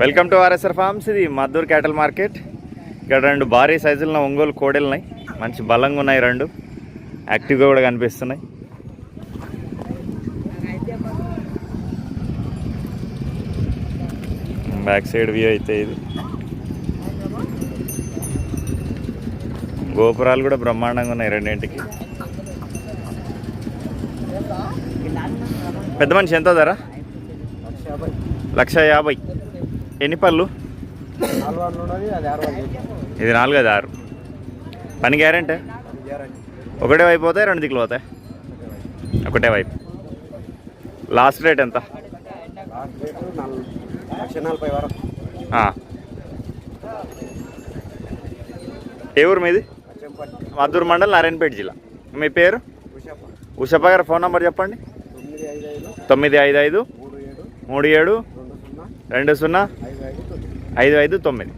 Welcome to RSR forms. ఇది Maddur క్యాటల్ market. ఇక్కడ రెండు భారీ సైజుల్లో ఒంగోలు కోడెలు ఉన్నాయి మంచి బలంగా ఉన్నాయి రెండు. యాక్టివ్గా కూడా కనిపిస్తున్నాయి. బ్యాక్ సైడ్ వ్యూ అయితే ఇది. గోపురాలు కూడా బ్రహ్మాండంగా ఉన్నాయి రెండింటికి. పెద్ద మనిషి ఎంత ధర? లక్ష యాభై. ఎన్ని పళ్ళు? ఇది నాలుగు అది ఆరు. పని గ్యారెంటీ? ఒకటే వైపు పోతాయి రెండు దిక్కులు పోతాయి? ఒకటే వైపు. లాస్ట్ రేట్ ఎంత. ఏ ఊరు మీది? మద్దూరు మండల్ నారాయణపేట జిల్లా. మీ పేరు? ఉషప్ప గారు ఫోన్ నంబర్ చెప్పండి. తొమ్మిది ఐదు ఐదు. మూడు ఏడు. రెండు సున్నా? ఐదు ఐదు తొమ్మిది.